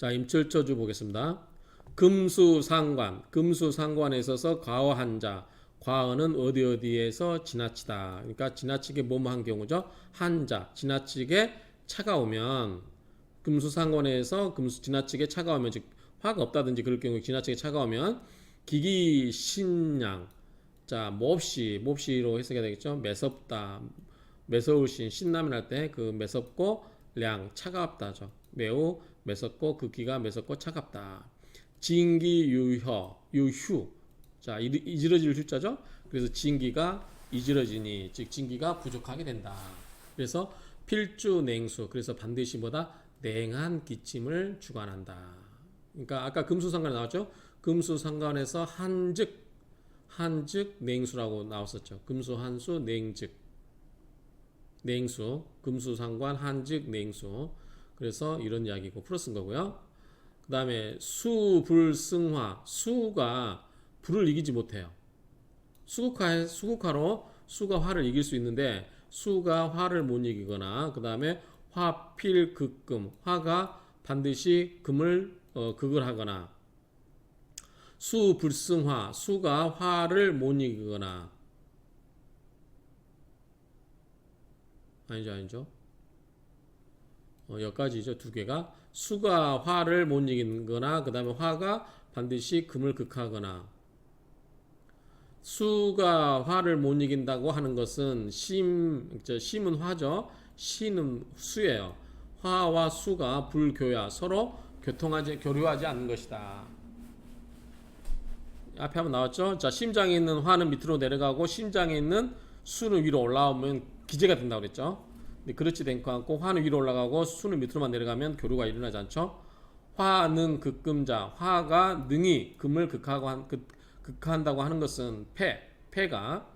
자, 임철저주 보겠습니다. 금수상관, 금수상관에 있어서 과어한 자, 과어는 어디 어디에서 지나치다. 그러니까 지나치게 뭐뭐한 경우죠. 한자, 지나치게 차가우면 금수상관에서 금수 지나치게 차가우면 즉 화가 없다든지 그럴 경우에 지나치게 차가우면 기기신양 자 몹시 몹시로 해석해야 되겠죠. 매섭다, 매서울신 신라면 할때그 매섭고 량 차갑다죠. 매우 매섭고 그 기가 매섭고 차갑다. 진기 유혀 유휴 자 이- 이지러질 휴자죠. 그래서 진기가 이지러지니 즉 진기가 부족하게 된다. 그래서 필주 냉수 그래서 반드시 뭐다 냉한 기침을 주관한다. 그러니까 아까 금수상관에 나왔죠. 금수상관에서 한즉 한즉 냉수라고 나왔었죠. 금수 한수 냉즉 냉수 금수상관 한즉 냉수 그래서 이런 이야기고 풀어 쓴 거고요. 그 다음에 수불승화. 수가 불을 이기지 못해요. 수국화 수국화로 수가 화를 이길 수 있는데 수가 화를 못 이기거나 그 다음에 화필극금. 화가 반드시 금을 어, 극을 하거나 수불승화. 수가 화를 못 이기거나. 아니죠 아니죠 어, 여기까지죠 두 개가 수가 화를 못 이기거나 그 다음에 화가 반드시 금을 극하거나 수가 화를 못 이긴다고 하는 것은 심, 저 심은 화죠. 시는 수예요. 화와 수가 불교야 서로 교통하지 교류하지 않는 것이다. 앞에 한번 나왔죠. 자 심장에 있는 화는 밑으로 내려가고 심장에 있는 수는 위로 올라오면 기재가 된다고 그랬죠. 근데 그렇지 않고 화는 위로 올라가고 수는 밑으로만 내려가면 교류가 일어나지 않죠. 화는 극금자 화가 능히 금을 극하고 한, 극, 극한다고 하는 것은 폐 폐가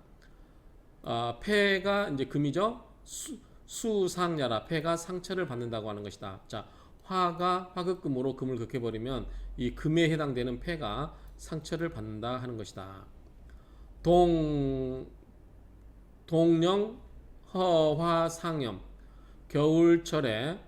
아, 폐가 이제 금이죠. 수, 수상야라 폐가 상처를 받는다고 하는 것이다. 자 화가 화극금으로 금을 극해 버리면 이 금에 해당되는 폐가 상처를 받는다 하는 것이다. 동 동령 허화상염 겨울철에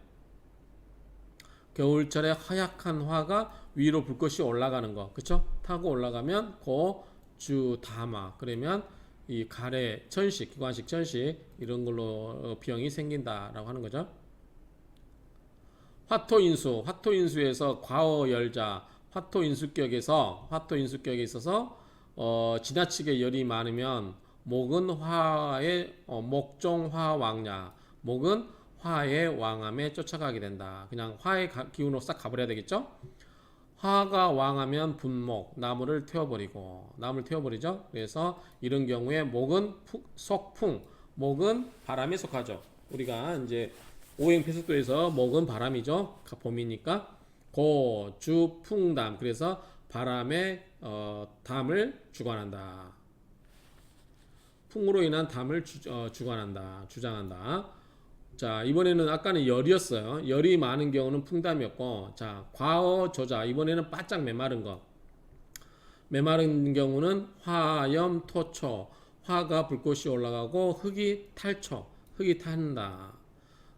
겨울철에 하얗한 화가 위로 불꽃이 올라가는 거 그쵸? 타고 올라가면 고주 다마 그러면 이 가래 천식 기관식 천식 이런 걸로 어, 비형이 생긴다라고 하는 거죠. 화토인수 화토인수에서 과어열자 화토인수격에서 화토인수격에 있어서 어, 지나치게 열이 많으면 목은 화의 어, 목종화 왕냐 목은 화의 왕함에 쫓아가게 된다. 그냥 화의 가- 기운으로 싹 가버려야 되겠죠? 화가 왕하면 분목 나무를 태워버리고 나무를 태워버리죠. 그래서 이런 경우에 목은 푸- 속풍 목은 바람에 속하죠. 우리가 이제 오행폐속도에서 목은 바람이죠. 봄이니까 고 주 풍담 그래서 바람의 어, 담을 주관한다. 풍으로 인한 담을 주, 어, 주관한다, 주장한다. 자 이번에는 아까는 열이었어요. 열이 많은 경우는 풍담이었고, 자 과어 조자 이번에는 바짝 메마른 거. 메마른 경우는 화 염 토 초, 화가 불꽃이 올라가고 흙이 탈초, 흙이 탄다.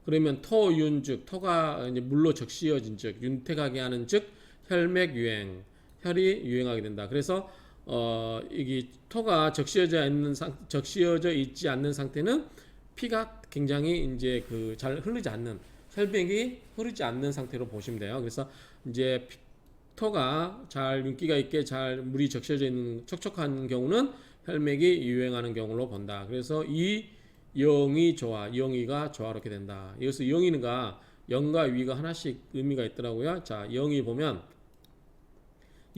그러면 토 윤 즉 토가 이제 물로 적시어진 즉 윤택하게 하는 즉 혈맥 유행, 혈이 유행하게 된다. 그래서 어 이게 토가 적시어져 있는 상 적시어져 있지 않는 상태는 피가 굉장히 이제 그 잘 흐르지 않는 혈액이 흐르지 않는 상태로 보시면 돼요. 그래서 이제 피- 토가 잘 윤기가 있게 잘 물이 적셔져 있는 촉촉한 경우는 혈맥이 유행하는 경우로 본다. 그래서 이 영이 좋아, 영이가 조화롭게 된다. 여기서 영이가 영과 위가 하나씩 의미가 있더라고요. 자, 영이 보면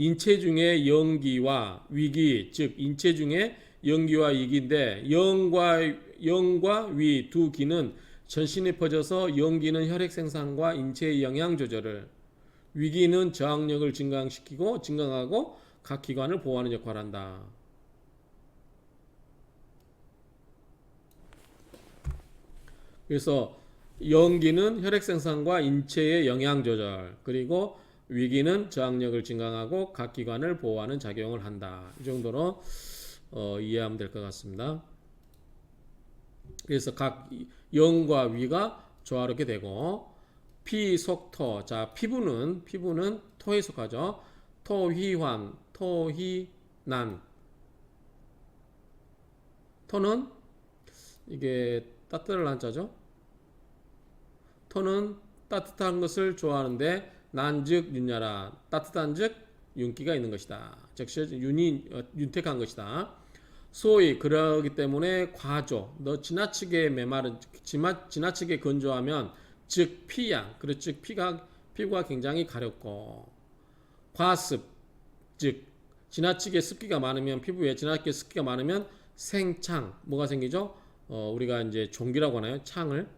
인체 중에 영기와 위기, 즉 인체 중에 영기와 위기인데 영과 영과 위 두 기는 전신에 퍼져서 영기는 혈액 생산과 인체의 영양 조절을 위기는 저항력을 증강시키고 증강하고 각 기관을 보호하는 역할을 한다. 그래서 영기는 혈액 생산과 인체의 영양 조절 그리고 위기는 저항력을 증강하고 각 기관을 보호하는 작용을 한다. 이 정도로 어, 이해하면 될 것 같습니다. 그래서 각 영과 위가 조화롭게 되고 피 속 토. 자, 피부는 피부는 토에 속하죠. 토휘환, 토휘난. 토는 이게 따뜻할 한자죠. 토는 따뜻한 것을 좋아하는데 난즉 윤야라 따뜻한즉 윤기가 있는 것이다. 즉시 윤이 어, 윤택한 것이다. 소위 그러기 때문에 과조 너 지나치게 메마른 지마, 지나치게 건조하면 즉 피양 그렇 즉 피가 피부가 굉장히 가렵고 과습 즉 지나치게 습기가 많으면 피부에 지나치게 습기가 많으면 생창 뭐가 생기죠? 어, 우리가 이제 종기라고 하나요? 창을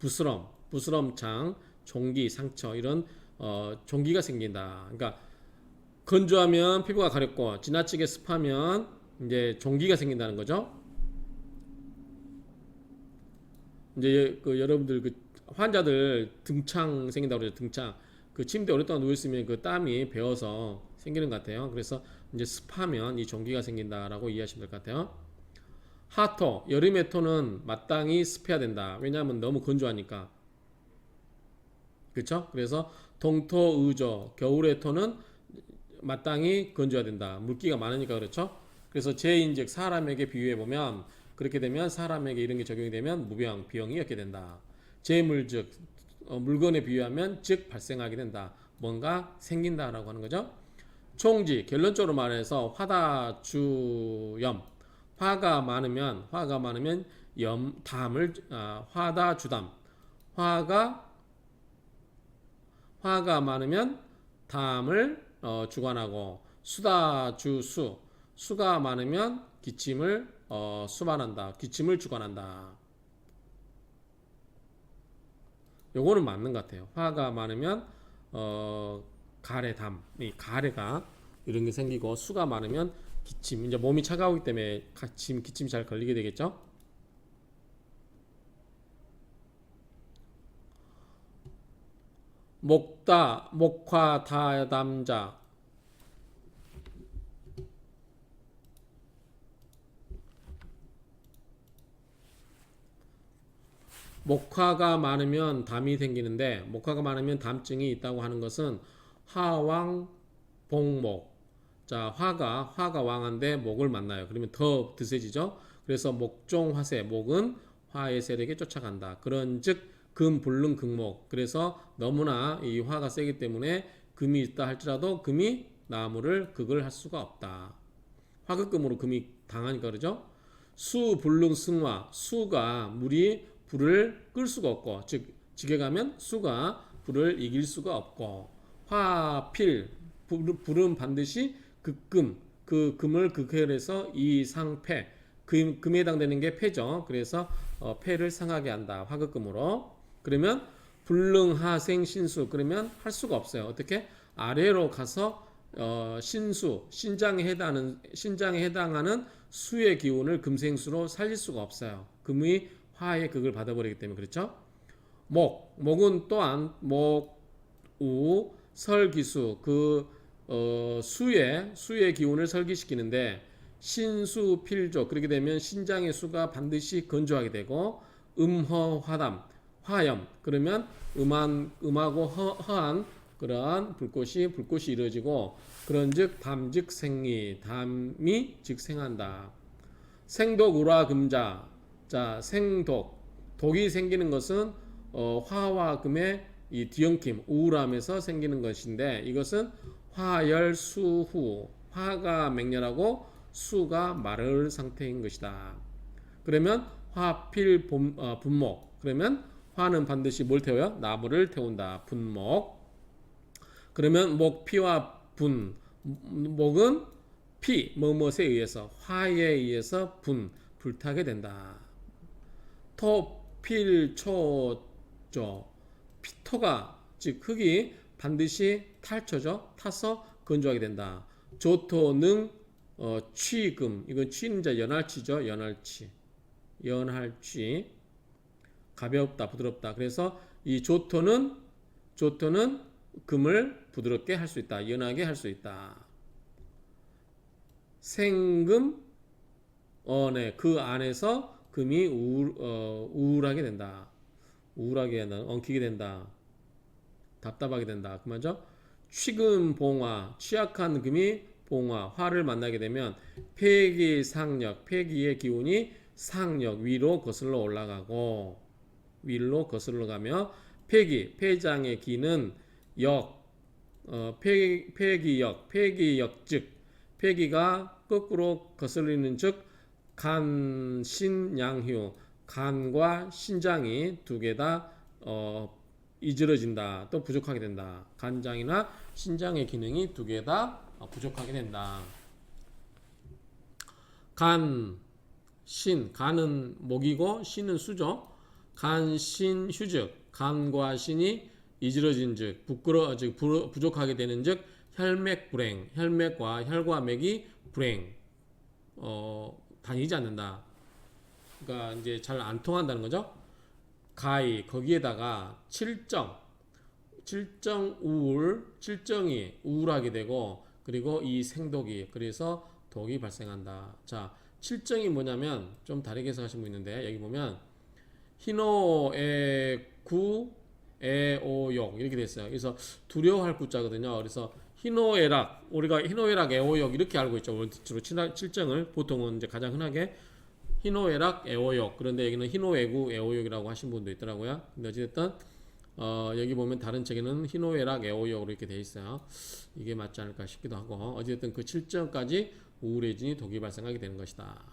부스럼 부스럼 창 종기 상처 이런 어, 종기가 생긴다. 그러니까 건조하면 피부가 가렵고 지나치게 습하면 이제 종기가 생긴다는 거죠. 이제 그 여러분들 그 환자들 등창 생긴다고 그러죠. 등창. 그 침대 오랫동안 누워 있으면 그 땀이 배어서 생기는 것 같아요. 그래서 이제 습하면 이 종기가 생긴다라고 이해하시면 될 것 같아요. 하토 여름의 토는 마땅히 습해야 된다. 왜냐하면 너무 건조하니까. 그렇죠? 그래서 동토 의조 겨울의 토는 마땅히 건조해야 된다. 물기가 많으니까 그렇죠? 그래서 제인즉 사람에게 비유해 보면 그렇게 되면 사람에게 이런 게 적용이 되면 무병 비용이 엮게 된다. 제물즉 어, 물건에 비유하면 즉 발생하게 된다. 뭔가 생긴다라고 하는 거죠. 총지 결론적으로 말해서 화다 주염 화가 많으면 화가 많으면 염 담을 아, 화다 주담 화가 화가 많으면 담을 어, 주관하고 수다 주수. 수가 많으면 기침을 어, 수반한다. 기침을 주관한다. 요거는 맞는 것 같아요. 화가 많으면 어, 가래담. 이 가래가 이런 게 생기고 수가 많으면 기침. 이제 몸이 차가우기 때문에 기침 기침이 잘 걸리게 되겠죠 목다 목화 다담자. 목화가 많으면 담이 생기는데 목화가 많으면 담증이 있다고 하는 것은 화왕 복목. 자 화가 화가 왕한데 목을 만나요. 그러면 더 드세지죠? 그래서 목종 화세 목은 화의 세력에 쫓아간다. 그런즉 금 불능 극목. 그래서 너무나 이 화가 세기 때문에 금이 있다 할지라도 금이 나무를 극을 할 수가 없다. 화극금으로 금이 당하니까 그러죠? 수 불능 승화. 수가 물이 불을 끌 수가 없고 즉 지게 가면 수가 불을 이길 수가 없고 화 필 불- 불은 반드시 극금 그 금을 극해해서 이 상패 금, 금에 해당되는 게 패죠. 그래서 어, 패를 상하게 한다. 화극금으로 그러면 불능하생 신수 그러면 할 수가 없어요. 어떻게? 아래로 가서 어, 신수 신장에 해당하는 신장에 해당하는 수의 기운을 금생수로 살릴 수가 없어요. 금이 화의 극을 받아버리기 때문에 그렇죠? 목 목은 또한 목우 설기수 그 어, 수의 수의 기운을 설기시키는데 신수 필조 그렇게 되면 신장의 수가 반드시 건조하게 되고 음허화담 화염. 그러면 음한 음하고 허, 허한 그러한 불꽃이 불꽃이 이루어지고 그런즉 담즉 생리 담이 즉 생한다. 생독 우라 금자. 자 생독. 독이 생기는 것은 어, 화와 금의 이 뒤엉킴 우울함에서 생기는 것인데 이것은 화열 수후. 화가 맹렬하고 수가 마를 상태인 것이다. 그러면 화필 본- 어, 분목. 그러면 화는 반드시 뭘 태워요? 나무를 태운다. 분목 그러면 목 피와 분 목은 피 뭐뭇에 의해서 화에 의해서 분 불타게 된다. 토 필 초 조 피토가 즉 흙이 반드시 탈초죠 타서 건조하게 된다. 조토 능 어, 취금 이건 취는 자 연할취죠 연할취 연할취 가볍다 부드럽다 그래서 이 조토는 조토는 금을 부드럽게 할 수 있다 연하게 할 수 있다 생금 어 네 그 안에서 금이 우울, 어, 우울하게 된다 우울하게 한다. 엉키게 된다. 답답하게 된다. 그 말이죠. 취금 봉화, 취약한 금이 봉화, 화를 만나게 되면 폐기 상력, 폐기의 기운이 상력 위로 거슬러 올라가고 위로 거슬러 가며 폐기, 폐장의 기는 역, 어, 폐, 폐기역, 폐기역 즉 폐기가 거꾸로 거슬리는 즉 간 신양휴 간과 신장이 두 개다 어, 이질어진다. 또 부족하게 된다. 간장이나 신장의 기능이 두 개 다 부족하게 된다. 간, 신, 간은 목이고 신은 수죠 간, 신, 휴즉 간과 신이 이질어진 즉 부끄러 즉 부, 부족하게 되는 즉 혈맥 불행 혈맥과 혈과 맥이 불행. 어 다니지 않는다. 그러니까 이제 잘 안 통한다는 거죠? 가히 거기에다가 칠정 칠정 우울 칠정이 우울하게 되고 그리고 이 생독이 그래서 독이 발생한다. 자 칠정이 뭐냐면 좀 다르게 해석하신 분 있는데 여기 보면 희노애구 애오욕 이렇게 돼 있어요. 그래서 두려워할 구자거든요. 그래서 희노애락 우리가 희노애락 애오욕 이렇게 알고 있죠. 원주로 칠정을 보통은 이제 가장 흔하게 희노애락 애오욕 그런데 여기는 희노애구 애오욕이라고 하신 분도 있더라고요. 근데 어쨌든 어, 여기 보면 다른 책에는 희노애락 애오욕으로 이렇게 돼 있어요. 이게 맞지 않을까 싶기도 하고 어쨌든 그 칠정까지 우울해진이 독이 발생하게 되는 것이다.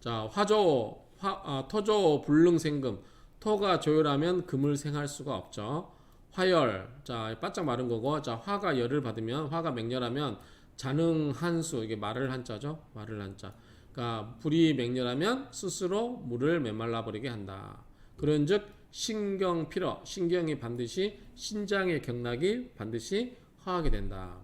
자 화조 화, 아, 토조 불능 생금 토가 조열하면 금을 생할 수가 없죠. 화열, 자 바짝 마른 거고, 자 화가 열을 받으면 화가 맹렬하면 자능 한수 이게 말을 한자죠. 말을 한자. 그러니까 불이 맹렬하면 스스로 물을 메말라 버리게 한다. 그런즉 신경 필어, 신경이 반드시 신장의 경락이 반드시 허하게 된다.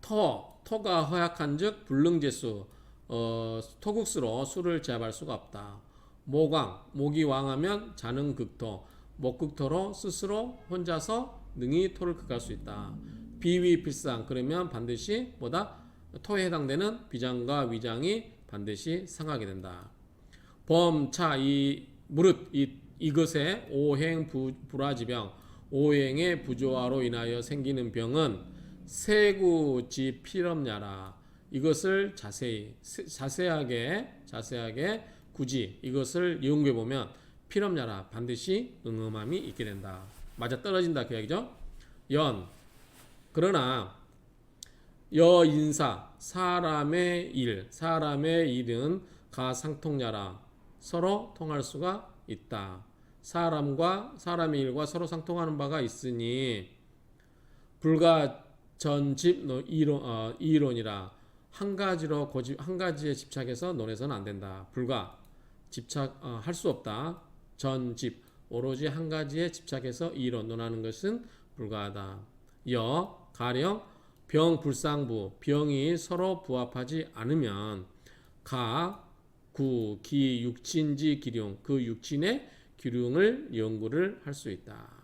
토, 토가 허약한즉 불능제수, 어, 토국수로 술을 제압할 수가 없다. 모광, 목이 왕하면 자는 극토, 목극토로 스스로 혼자서 능히 토를 극할 수 있다. 비위 필상 그러면 반드시 뭐다 토에 해당되는 비장과 위장이 반드시 상하게 된다. 범 차 이 무릇 이 이것의 오행 부, 불화지병 오행의 부조화로 인하여 생기는 병은 세구지 필엄냐라 이것을 자세히 자세하게 자세하게 굳이 이것을 이용해 보면 필엄냐라 반드시 응음함이 있게 된다. 맞아 떨어진다 그 얘기죠. 연 그러나 여인사 사람의 일 사람의 일은 가상통냐라 서로 통할 수가 있다. 사람과 사람의 일과 서로 상통하는 바가 있으니 불가 전집 이론 어, 이론이라 한 가지로 고집 한 가지에 집착해서 논해서는 안 된다. 불가 집착 어, 할수 없다. 전집 오로지 한 가지에 집착해서 이론 논하는 것은 불가하다. 여 가령 병 불상부 병이 서로 부합하지 않으면 가 구, 기, 육친지 기룡 그 육친의 기룡을 연구를 할 수 있다.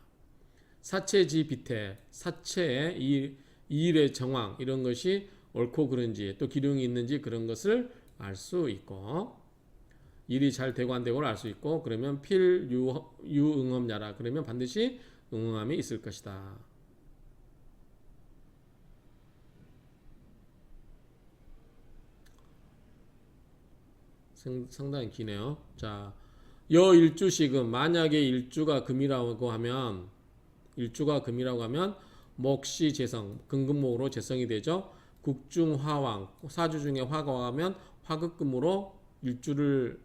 사체지 비태 사체의 이 일의 정황 이런 것이 옳고 그른지 또 기룡이 있는지 그런 것을 알 수 있고 일이 잘 되고 안 되고를 알 수 있고 그러면 필 유 유응업냐라 그러면 반드시 응응함이 있을 것이다. 상당히 기네요. 자, 여 일주식은 만약에 일주가 금이라고 하면 일주가 금이라고 하면 목시 재성 금금목으로 재성이 되죠. 국중화왕 사주 중에 화가 하면 화극금으로 일주를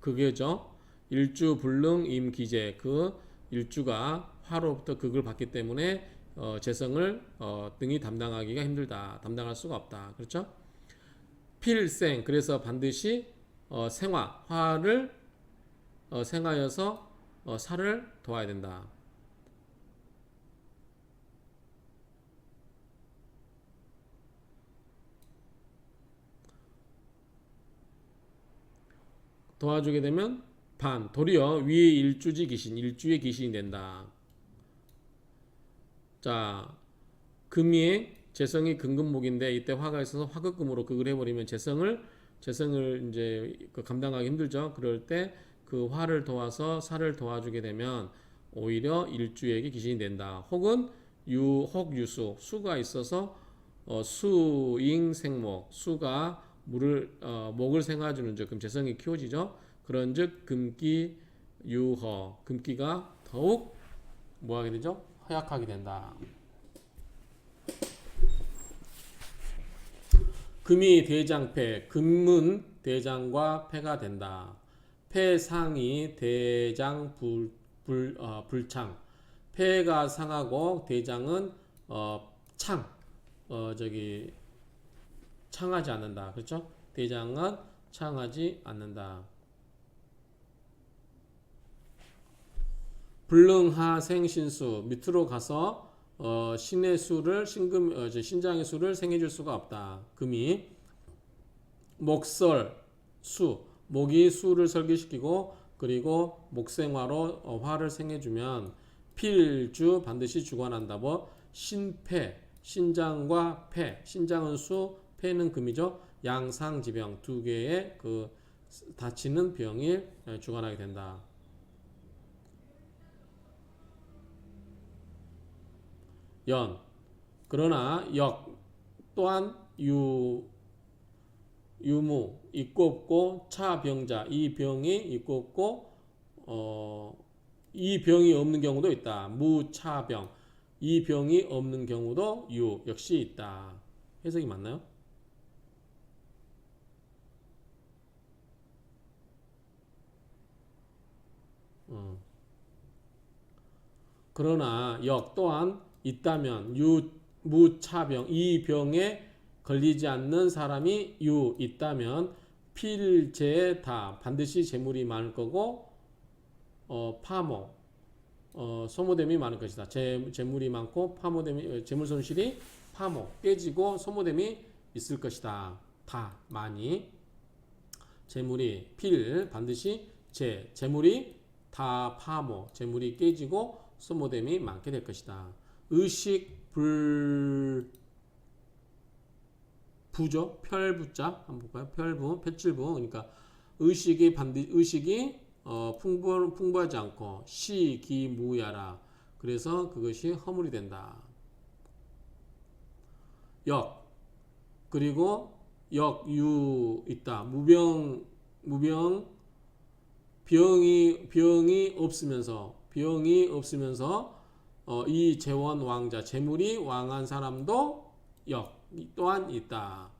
그게죠. 일주 불능 임기재 그 일주가 화로부터 극을 받기 때문에 어, 재성을 어, 등이 담당하기가 힘들다. 담당할 수가 없다. 그렇죠? 필생 그래서 반드시 어, 생화 화를 어, 생하여서 어, 살을 도와야 된다. 도와주게 되면 반 도리어 위의 일주지 귀신 일주의 귀신이 된다. 자 금이 재성이 금금목인데 이때 화가 있어서 화극금으로 극을 해버리면 재성을 재성을 이제 그 감당하기 힘들죠. 그럴 때 그 화를 도와서 살을 도와주게 되면 오히려 일주에게 귀신이 된다. 혹은 유, 혹 유수, 수가 있어서 어, 수잉 생목, 수가 물을 어, 목을 생화주는 즉 금체성이 키워지죠. 그런즉 금기 유허, 금기가 더욱 뭐하게 되죠? 허약하게 된다. 금이 대장패, 금은 대장과 패가 된다. 패상이 대장 불, 불, 어, 불창. 패가 상하고 대장은 어, 창. 어, 저기 창하지 않는다. 그렇죠? 대장은 창하지 않는다. 불능하 생신수 밑으로 가서 어, 신의 수를 신금 어, 저 신장의 수를 생해줄 수가 없다. 금이 목설 수 목이 수를 설계시키고 그리고 목생화로 어, 화를 생해주면 필주 반드시 주관한다. 뭐 신패 신장과 폐 신장은 수 폐는 금이죠. 양상지병 두 개의 그 다치는 병이 어, 주관하게 된다. 연 그러나 역 또한 유 유무 있고 없고 차병자 이 병이 있고 없고 어, 이 병이 없는 경우도 있다 무차병 이 병이 없는 경우도 유 역시 있다 해석이 맞나요? 어. 그러나 역 또한 있다면 유 무차병 이 병에 걸리지 않는 사람이 유 있다면 필제 다 반드시 재물이 많을 거고 어 파모 어 소모됨이 많을 것이다. 재, 재물이 많고 파모됨이 어, 재물 손실이 파모 깨지고 소모됨이 있을 것이다. 다 많이 재물이 필 반드시 재 재물이 다 파모 재물이 깨지고 소모됨이 많게 될 것이다. 의식 불 부죠 별부자. 한번 볼까요? 별부 폐칠부. 그러니까 의식이 반드 의식이 어, 풍부 풍부하지 않고 시기무야라. 그래서 그것이 허물이 된다. 역. 그리고 역유 있다. 무병 무병 병이 병이 없으면서 병이 없으면서 어, 이 재원 왕자 재물이 왕한 사람도 역 또한 있다.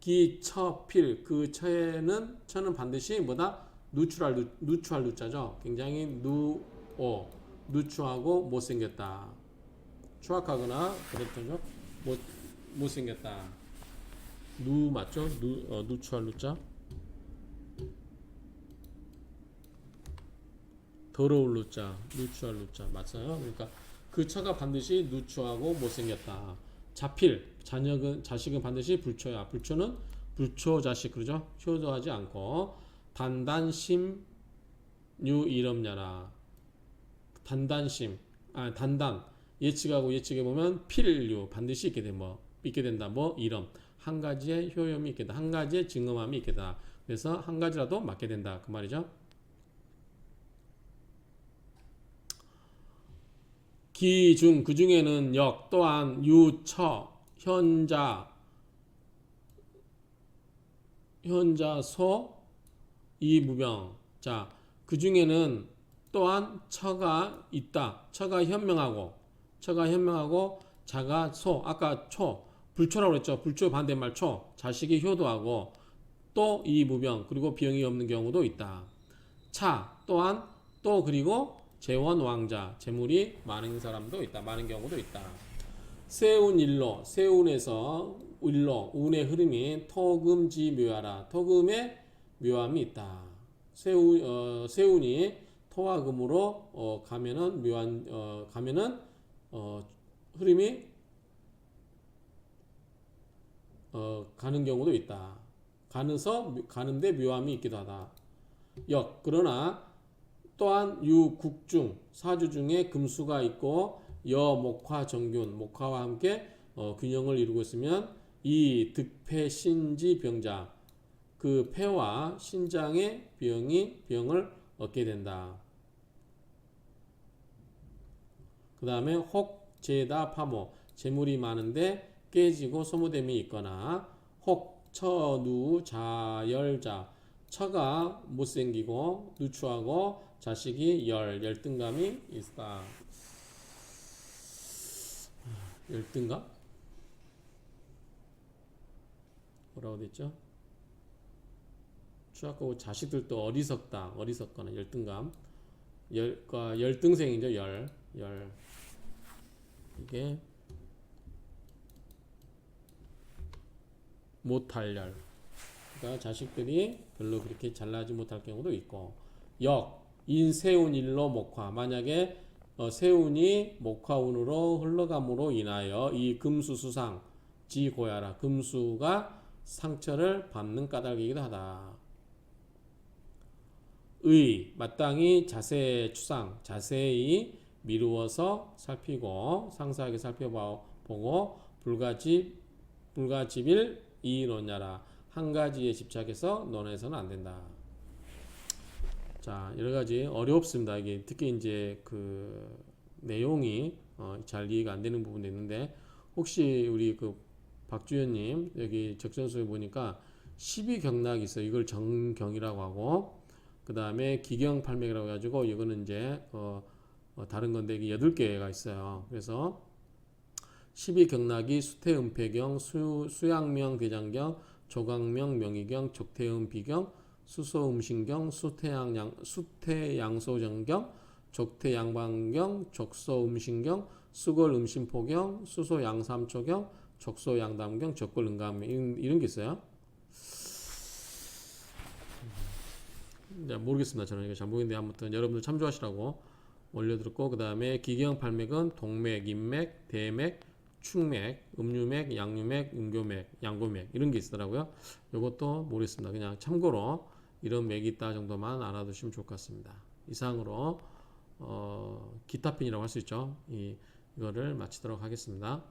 기처필 그 처에는 처는 반드시 뭐다 누추할 누, 누추할 누자죠. 굉장히 누오 누추하고 못생겼다. 추악하거나 그렇죠. 못 못생겼다. 누 맞죠? 누 어, 누추할 누자. 더러울 누자, 누추할 누자 맞아요. 그러니까 그 처가 반드시 누추하고 못생겼다. 자필 자녀은 자식은 반드시 불초야. 불초는 불초 자식 그러죠. 효도하지 않고 단단심 유 이름냐라. 단단심 아 단단 예측하고 예측해 보면 필류 반드시 있게 된뭐 있게 된다. 뭐 이름 한 가지의 효염이 있게 된다. 한 가지의 증엄함이 있게 된다. 그래서 한 가지라도 맞게 된다. 그 말이죠. 기 중 그 중에는 역 또한 유 처 현자 현자 소 이 무병. 자 그 중에는 또한 처가 있다. 처가 현명하고 처가 현명하고 자가 소. 아까 초 불초라고 그랬죠. 불초 반대말 초. 자식이 효도하고 또 이 무병 그리고 병이 없는 경우도 있다. 차 또한 또 그리고 재원 왕자 재물이 많은 사람도 있다. 많은 경우도 있다. 세운 일로 세운에서 일로 운의 흐름이 토금지 묘하라. 토금의 묘함이 있다. 세운 어, 세운이 토와 금으로 어, 가면은 묘한 어, 가면은 어, 흐름이 어, 가는 경우도 있다. 가는서 가는데 묘함이 있기도 하다. 역 그러나 또한 유국중 사주 중에 금수가 있고 여 목화 정균 목화와 함께 어, 균형을 이루고 있으면 이 득폐 신지 병자 그그 폐와 신장의 병이 병을 얻게 된다. 그 다음에 혹 제다 파모 재물이 많은데 깨지고 소모됨이 있거나 혹 처누 자열자 처가 못생기고 누추하고 자식이 열 열등감이 있다. 열등감? 뭐라고 됐죠? 추악하고 자식들도 어리석다, 어리석거나 열등감, 열과 열등생이죠, 열, 열. 이게 못할 열. 그러니까 자식들이 별로 그렇게 잘나지 못할 경우도 있고, 역, 인세운 일로 목화. 만약에 어, 세운이 목화운으로 흘러감으로 인하여 이 금수수상 지고야라 금수가 상처를 받는 까닭이기도 하다. 의 마땅히 자세 추상 자세히 미루어서 살피고 상세하게 살펴보고 불가집 불가집일 이론야라 한 가지에 집착해서 논해서는 안 된다. 자 여러 가지 어렵습니다. 이게 특히 이제 그 내용이 어, 잘 이해가 안 되는 부분도 있는데 혹시 우리 그 박주현님 여기 적전소에 보니까 12 경락이 있어요. 이걸 정경이라고 하고 그 다음에 기경팔맥이라고 해가지고 이거는 이제 어, 어, 다른 건데 이게 8개가 있어요. 그래서 12 경락이 수태음패경, 수, 수양명 대장경, 조강명 명의경, 족태음 비경, 수소음신경, 수태양 수태양소정경, 족태양방경, 족소음신경, 수골음신포경, 수소양삼초경, 족소양담경, 적골응감 이런, 이런 게 있어요. 네, 모르겠습니다. 저는 이거 잘 모르겠는데 아무튼 여러분들 참조하시라고 올려드렸고 그 다음에 기경팔맥은 동맥, 인맥, 대맥, 축맥, 음유맥, 양유맥, 음교맥, 양고맥 이런 게 있더라고요. 이것도 모르겠습니다. 그냥 참고로 이런 맥이 있다 정도만 알아두시면 좋을 것 같습니다. 이상으로 어, 기타핀이라고 할 수 있죠. 이, 이거를 마치도록 하겠습니다.